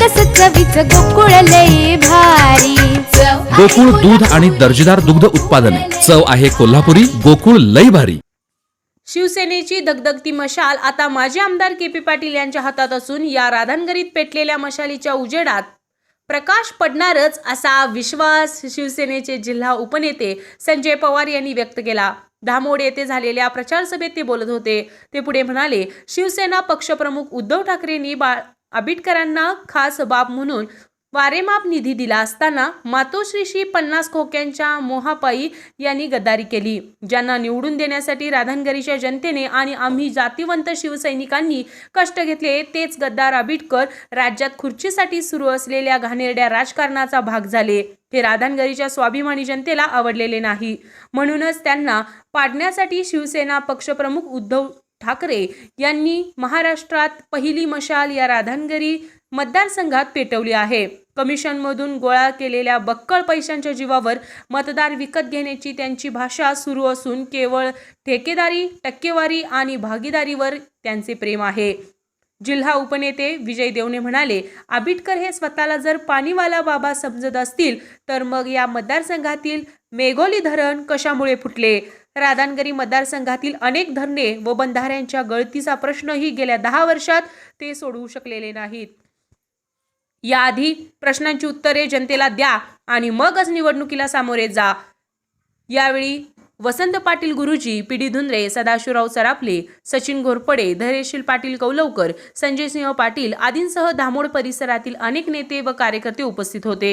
सकस चवीच गोकुळ लई भारी. गोकुळ दूध आणि दर्जेदार दुग्ध उत्पादने. चव आहे कोल्हापुरी गोकुळ लई भारी. शिवसेनेची दगदगती मशाल आता माजी आमदार के पी पाटील यांच्या हातात असून या राधानगरीत पेटलेल्या मशालीच्या उजेडात प्रकाश पडणारच असा विश्वास शिवसेनेचे जिल्हा उपनेते संजय पवार यांनी व्यक्त केला. धामोड येथे झालेल्या प्रचार सभेत ते बोलत होते. ते पुढे म्हणाले शिवसेना पक्षप्रमुख उद्धव ठाकरेंनी बा आबिटकरांना खास बाब म्हणून वारेमाप निधी दिला असताना मातोश्रीशी पन्नास खोक्यांच्या मोहापाई यांनी गद्दारी केली ज्यांना निवडून देण्यासाठी राधानगरीच्या जनतेने आणि आम्ही जातीवंत शिवसैनिकांनी कष्ट घेतले तेच गद्दार आबिटकर राज्यात खुर्चीसाठी सुरू असलेल्या घाणेरड्या राजकारणाचा भाग झाले. हे राधानगरीच्या स्वाभिमानी जनतेला आवडलेले नाही. म्हणूनच त्यांना पाडण्यासाठी शिवसेना पक्षप्रमुख उद्धव ठाकरे यांनी महाराष्ट्रात पहिली मशाल या राधानगरी मतदारसंघात पेटवली आहे. कमिशनमधून गोळा केलेल्या बक्कळ पैशांच्या जीवावर मतदार विकत घेण्याची त्यांची भाषा सुरू असून केवळ ठेकेदारी टक्केवारी आणि भागीदारीवर त्यांचे प्रेम आहे. जिल्हा उपनेते विजय देवने म्हणाले आबिटकर हे स्वतःला जर पाणीवाला बाबा समजत असतील तर मग या मतदारसंघातील मेघोली धरण कशामुळे फुटले? राधानगरी मतदारसंघातील अनेक धरणे व बंधाऱ्यांच्या गळतीचा प्रश्नही गेल्या दहा वर्षात ते सोडवू शकलेले नाहीत. याआधी प्रश्नांची उत्तरे जनतेला द्या आणि मगच निवडणुकीला सामोरे जा. यावेळी वसंत पाटील गुरुजी पी डी धुंद्रे सदाशिवराव सराफले सचिन घोरपडे धैर्यशील पाटील कौलवकर संजयसिंह पाटील आदींसह धामोड परिसरातील अनेक नेते व कार्यकर्ते उपस्थित होते.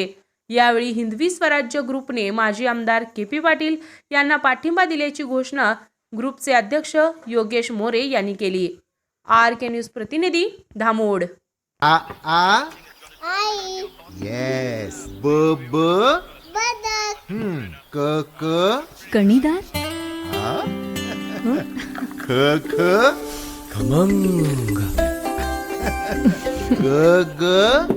यावेळी हिंदवी स्वराज्य ग्रुपने माजी आमदार के पी पाटील यांना पाठिंबा दिल्याची घोषणा ग्रुपचे अध्यक्ष योगेश मोरे यांनी केली. आर के न्यूज प्रतिनिधी धामोड. आ आ? आई. येस ब ब? बदक. हम्म. क क? कणीदार? ख ख? खमंग. ग ग?